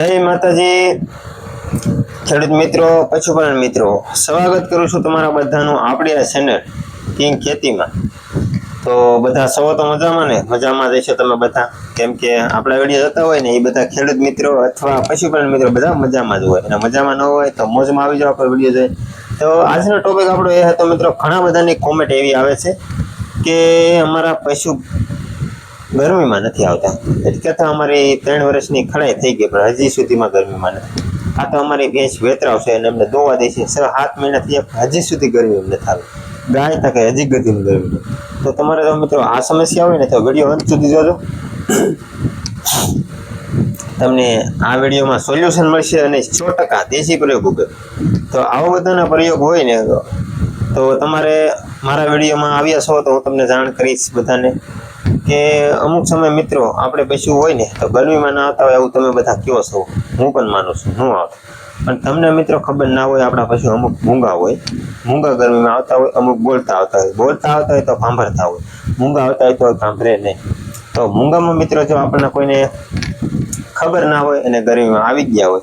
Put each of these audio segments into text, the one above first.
જય માતાજી. ખેડૂત મિત્રો, પશુપાલન મિત્રો, સ્વાગત કરું છું તમારા બધાનું આપણી આ ચેનલ કિંગ ખેતીમાં. તો બધા સૌ તો મજામાં ને? મજામાં રહેશો તમે બધા? કેમ કે આપણા વીડિયો જતા હોય ને, એ બધા ખેડૂત મિત્રો અથવા પશુપાલન મિત્રો બધા મજામાં જ હોય. અને મજામાં ન હોય તો મોજમાં આવી જાવ આપણો વીડિયો જોઈએ તો આજનો ટોપિક આપણો એ હતો મિત્રો, ઘણા બધાની કોમેન્ટ એવી આવે છે કે અમારા પશુ ગરમીમાં નથી આવતા. એટલે તો અમારી ત્રણ વર્ષની ખડાઈ થઈ ગઈ, પણ હજી સુધીમાં ગરમીમાં નથી. આ તો અમારી ભેંસ વેતરાવશે અને અમને દોવા દે છે, સાત મહિના થયા હજી સુધી ગરમી અમને થાય ગાય તકે હજી ગતિની ગરમી તો તમારે તો મિત્રો આ સમસ્યા હોય ને તો વીડિયો અંત સુધી જોજો. તમને આ વિડીયોમાં સોલ્યુશન મળશે અને સો ટકા દેશી પ્રયોગ ઉપર તો આવો બધાના પ્રયોગ હોય ને તો તમારે મારા વિડીયોમાં આવ્યા છો તો હું તમને જાણ કરીશ બધાને. કે અમુક સમય મિત્રો આપણે પશુ હોય ને, તો ગરમીમાં ના આવતા હોય એવું તમે બધા કયો છો. હું પણ માનું છું, હું આવતો પણ તમને મિત્રો ખબર ના હોય, આપણા પશુ અમુક મૂંગા હોય. મૂંગા ગરમીમાં આવતા હોય, અમુક બોલતા આવતા હોય. બોલતા આવતા હોય તો ભાંભરતા હોય. મૂંગા આવતા હોય તો ભાંભરે નહીં. તો મૂંગામાં મિત્રો જો આપણને કોઈને ખબર ના હોય અને ગરમીમાં આવી ગયા હોય,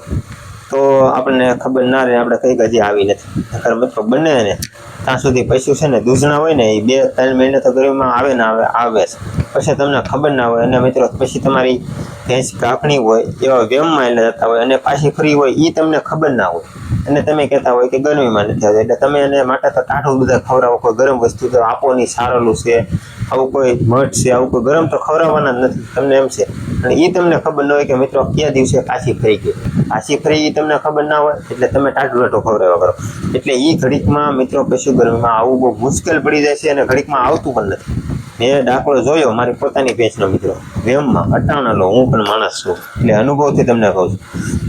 તો આપણને ખબર ના રહે, આપણે કઈ હજી આવી નથી. ખબર મિત્રો બંને ત્યાં સુધી પશુ છે ને દૂધણા હોય ને એ બે ત્રણ મહિને તો ગરીબમાં આવે ને આવે આવે છે પછી તમને ખબર ના હોય અને મિત્રો, પછી તમારી ભેંસ કાપણી હોય, એવા વેમમાં એટલે જતા હોય અને પાછી ફરી હોય એ તમને ખબર ના હોય. અને તમે કહેતા હોય કે ગરમીમાં નથી આવતી, એટલે તમે એને માટે તો ટાઢું બધા ખવડાવો, કોઈ ગરમ વસ્તુ તો આપો નહીં સારેલું છે, આવું કોઈ મઠ છે, આવું કોઈ ગરમ તો ખવડાવવાના જ નથી. તમને એમ છે. અને એ તમને ખબર ન હોય કે મિત્રો કયા દિવસે કાશી ફરી ગઈ. કાશી ફરી એ તમને ખબર ના હોય, એટલે તમે ટાઢું ટાઢું ખવડાવ્યા કરો. એટલે એ ઘડીકમાં મિત્રો પશુ ગરમીમાં આવવું બહુ મુશ્કેલ પડી જાય છે અને ઘડીકમાં આવતું પણ નથી. મેં દાખલો જોયો, મારી પોતાની ભેંસનો મિત્રો. વેમમાં અટાણા લો હું પણ માણસ છું. એટલે અનુભવથી તમને કહું છું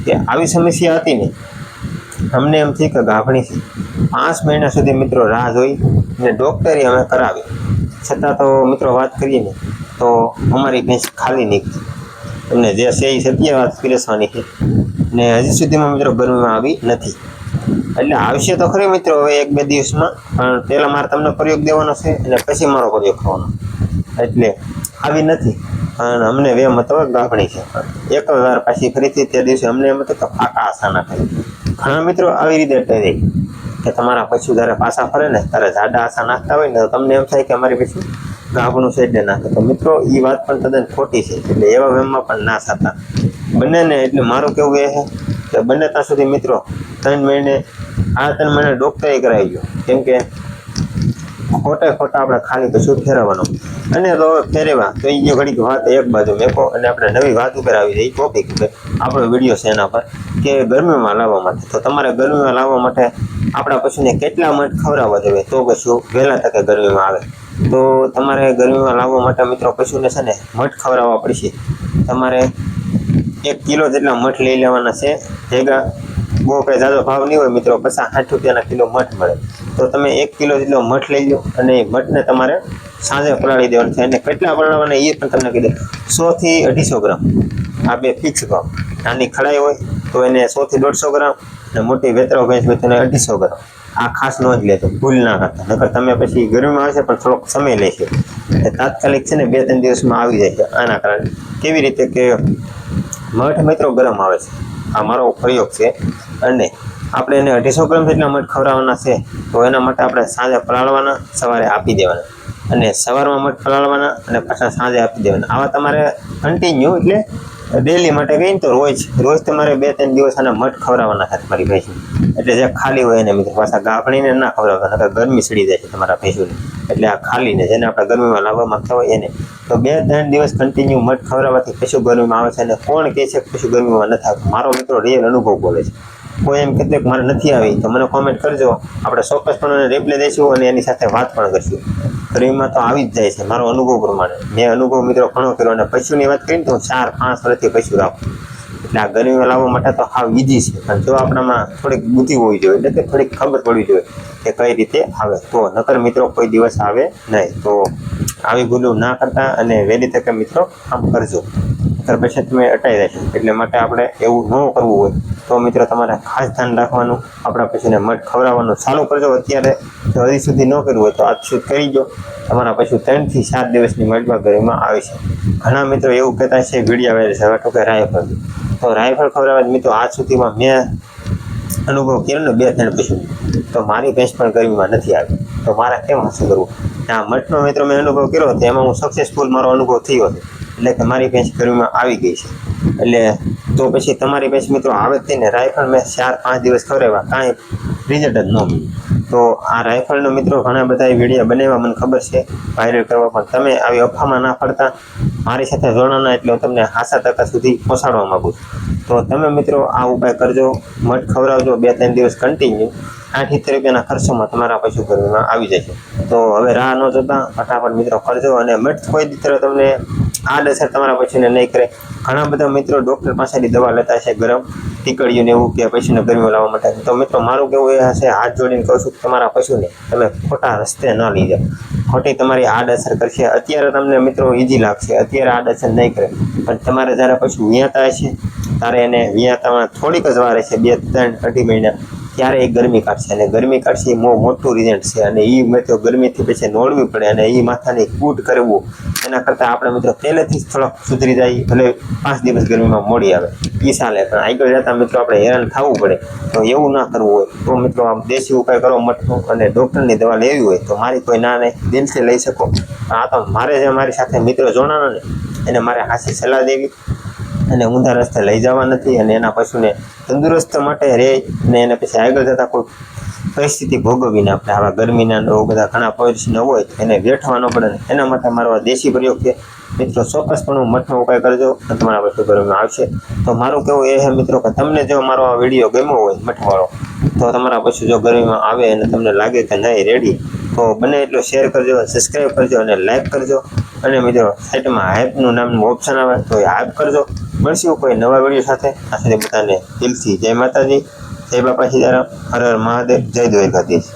કે આવી સમસ્યા હતી ને અમને એમ થઈ કે ગાભણી છે. પાંચ મહિના સુધી મિત્રો રાહ જોઈ અને ડૉક્ટરે અમે કરાવી. છતાં તો મિત્રો વાત કરીએ ને, તો અમારી ભેંસ ખાલી નીકળી. તમને જે છે એ સત્ય વાત પીરસવાની છે. ને હજી સુધીમાં મિત્રો ગરમીમાં આવી નથી. એટલે આવશે તો ખરી મિત્રો હવે એક બે દિવસમાં, પણ પહેલાં મારે તમને પ્રયોગ દેવાનો છે અને પછી મારો પ્રયોગ થવાનો. એટલે આવી નથી, પણ અમને વેમ હતો ગાભણી છે. એક વાર પાછી ફરીથી તે દિવસે અમને એમ હતું કે પાકા આશા ના થાય. ઘણા મિત્રો આવી રીતે કહી કે તમારા પશુ જ્યારે પાછા ફરે ને ત્યારે જાડા આશા નાખતા હોય ને તો તમને એમ થાય કે અમારી પશુ ગાભણું એટલે નાખે. તો મિત્રો એ વાત પણ તદ્દન ખોટી છે. એટલે એવા વેમમાં પણ ના થતા. બંનેને એટલે મારું કેવું એ છે કે બંને ત્યાં સુધી મિત્રો, ત્રણ મહિને, આ ત્રણ મહિને ડૉક્ટરે કરાવી ગયો. કેમ કે ખોટા ખોટા આપણે ખાલી કશું ફેરવવાનો? અને તો ફેરવા તો એ ઘડીક વાત એક બાજુ મેકો અને આપણે નવી વાત ઉપર આવી જઈ ટોપિક ઉપર આપણો વીડિયો છે એના પર કે ગરમીમાં લાવવા માટે. તો તમારે ગરમીમાં લાવવા માટે આપણા પશુને કેટલા મઠ ખવડાવવા જોઈએ? તો કશું વહેલા તકે ગરમીમાં આવે. તો તમારે ગરમીમાં લાવવા માટે મિત્રો પશુને છે ને મઠ ખવડાવવા પડશે. તમારે એક કિલો જેટલા મઠ લઈ લેવાના છે. ભેગા બહુ કંઈ જાજો ભાવ નહીં હોય મિત્રો, પચાસ સાઠ રૂપિયાના કિલો મઠ મળે. તો તમે એક કિલો જેટલો મઠ લઈ લો અને એ મઠને તમારે સાંજે પલાળી દેવાનું છે. અને કેટલા પલાળવાના એ પણ તમને કીધું. સોથી અઢીસો ગ્રામ. આ બે ફિક્સ ભાવ. નાની ખડાઈ હોય તો એને સોથી દોઢસો ગ્રામ. અને મોટી વેતરો ભેંસ હોય અઢીસો ગ્રામ આ ખાસ નોંધ લેતો, ભૂલ ના કરતા. નકર તમે પછી ગરમીમાં આવશે પણ થોડોક સમય લેશે. એટલે તાત્કાલિક છે ને બે ત્રણ દિવસમાં આવી જાય છે. આના કારણે. કેવી રીતે કે મઠ મિત્રો ગરમ આવે છે. આ મારો પ્રયોગ છે. અને આપણે એને અઢીસો ગ્રામ જેટલા મઠ ખવડાવવાના છે, તો એના માટે આપણે સાંજે પલાળવાના, સવારે આપી દેવાના. અને સવારમાં મઠ પલાળવાના અને પાછા સાંજે આપી દેવાના. આવા તમારે કન્ટિન્યુ એટલે ડેલી માટે કહીને તો રોજ રોજ તમારે બે ત્રણ દિવસ આના મઠ ખવડાવવાના થાય તમારી ભેંસને એટલે જે ખાલી હોય એને મિત્રો પાછા ગાભણીને ના ખવડાવતા નકર ગરમી સડી જાય છે તમારા ભેંસુને. એટલે આ ખાલીને જેને આપણે ગરમીમાં લાવવા માંગતા હોય એને. તો બે ત્રણ દિવસ કન્ટિન્યુ મઠ ખવડાવવાથી પશુ ગરમીમાં આવે છે અને કોણ કહે છે કે પશુ ગરમીમાં નથી આવતું? મારો મિત્રો રિયલ અનુભવ બોલે છે. કોઈ એમ કહેતું કે મારે નથી આવી, તો મને કોમેન્ટ કરજો. આપણે ચોક્કસપણે રિપ્લે દઈશું અને એની સાથે વાત પણ કરીશું. ગરમીમાં તો આવી જ જાય છે, મારો અનુભવ પ્રમાણે. મેં અનુભવ મિત્રો ઘણો કર્યો અને પશુની વાત કરીને તો ચાર પાંચ વર્ષથી પશુ રાખું. એટલે આ ગરમીમાં લાવવા માટે તો હાવ ઈઝી છે. પણ જો આપણામાં થોડીક બુદ્ધિ હોવી જોઈએ, એટલે કે થોડીક ખબર પડવી જોઈએ કે કઈ રીતે આવે. તો નકર મિત્રો કોઈ દિવસ આવે નહીં. તો આવી ભૂલો ના કરતા અને વહેલી તકે મિત્રો આમ કરજો. નકર પછી તમે અટાઈ જશો એટલે માટે આપણે એવું ન કરવું હોય. તો મિત્રો, તમારે ખાસ ધ્યાન રાખવાનું. આપણા પશુને મઠ ખવડાવવાનું. ચાલુ કરજો અત્યારે. જો હજી સુધી ન કર્યું હોય તો આજ સુધી કરી દો. તમારા પશુ ત્રણથી સાત દિવસની મળવા ગરમીમાં આવે છે. ઘણા મિત્રો એવું કહેતા છે, વિડીયા વાયરસ હવે તો કે રાય તો રાયફળ ખવડાવવા મિત્રો આજ સુધીમાં મેં અનુભવ કર્યો ને બે ત્રણ પછી તો મારી ભેંસ પણ ગરમીમાં નથી આવી. તો મારે કેમ હાંસું કરવું? આ મઠનો મિત્રો મેં અનુભવ કર્યો હતો. એમાં હું સક્સેસફુલ મારો અનુભવ થયો હતો. એટલે કે મારી ભેંસ ગરમીમાં આવી ગઈ છે. એટલે તો પછી તમારી ભેંસ મિત્રો આવે થઈને રાયફળ મેં ચાર, પાંચ દિવસ ખવડાવ્યા, કાંઈ રિઝલ્ટ જ ન મળ્યું. તો આ રાયફળનો મિત્રો ઘણા બધા વીડિયો બનાવ્યા, મને ખબર છે વાયરલ કરવા પણ. તમે આવી અફવામાં ના પડતા મારી સાથે જોડાના એટલે હું તમને હાસા ટકા સુધી પહોંચાડવા માંગુ છું. તો તમે મિત્રો આ ઉપાય કરજો મઠ ખવડાવજો, બે, ત્રણ દિવસ કન્ટિન્યુ આઠ સિત્તેર રૂપિયાના ખર્ચોમાં તમારા પશુ ગરમીમાં આવી જશે તો હવે રાહ ન જોતા, ફટાફટ મિત્રો કરજો અને મઠ કોઈ દી તમને આડઅસર તમારા પશુને નહીં કરે. ઘણા બધા મિત્રો ડૉક્ટર પાસેથી દવા લેતા છે, ગરમ ટીકડીયું ને એવું કે પશુને ગરમી લાવવા માટે. તો મિત્રો, મારું કેવું એ હશે, હાથ જોડીને કહું છું તમારા પશુને તમે ખોટા રસ્તે ન લઈ જાઓ. ખોટી તમારી આડઅસર કરશે. અત્યારે તમને મિત્રો ઈજી લાગશે. અત્યારે આડઅસર નહીં કરે. પણ તમારે જ્યારે પશુ વિયાતા હશે, ત્યારે એને વિયાતામાં થોડીક જ વાર છે બે, ત્રણ અઢી મહિના. ત્યારે એ ગરમી કાઢશે અને ગરમી કાઢશે એ બહુ મોટું રિઝલ્ટ છે અને એ મિત્રો ગરમીથી પછી નોળવી પડે અને એ માથાની કૂટ કરવું. એના કરતાં આપણે મિત્રો પહેલેથી જ થોડોક સુધરી જાય, ભલે પાંચ દિવસ ગરમીમાં મોડી આવે. એ ચાલે, પણ આગળ જતા મિત્રો આપણે હેરાન થવું પડે. તો એવું ના કરવું હોય. તો મિત્રો આમ દેશી ઉપાય કરો મઠનો અને ડૉક્ટરની દવા લેવી હોય તો મારી કોઈ ના નહીં દિલથી લઈ શકો. આ તો મારે જે મારી સાથે મિત્રો જોડાણા ને. એને મારે હાસી સલાહ દેવી. અને ઊંધા રસ્તે લઈ જવા નથી અને એના પશુને તંદુરસ્ત માટે રહે અને એને પછી આગળ જતાં કોઈ પરિસ્થિતિ ભોગવીને આપણે. આવા ગરમીના ને બધા ઘણા પ્રશ્ન હોય, એને વેઠવાનો પડે ને એના માટે મારો આ દેશી પ્રયોગ છે. મિત્રો, ચોક્કસપણે મઠનો ઉપાય કરજો અને તમારા પશુ ગરમીમાં આવશે. તો મારું કહેવું એ છે મિત્રો કે તમને જો મારો આ વીડિયો ગમ્યો હોય, મઠવાળો, તો તમારા પશુ જો ગરમીમાં આવે અને તમને લાગે કે નહીં રેડી તો બને એટલો શેર કરજો સબસ્ક્રાઈબ કરજો અને લાઈક કરજો. અને મિત્રો સાઈટમાં હાઈપનું નામનું ઓપ્શન આવે, તો એ હાઈપ કરજો. મળશું કોઈ નવા વીડિયો સાથે? આ સાથે બધાને દિલથી જય માતાજી, જય બાપા સીતારામ, હર હર મહાદેવ, જય દ્વારકાધીશ.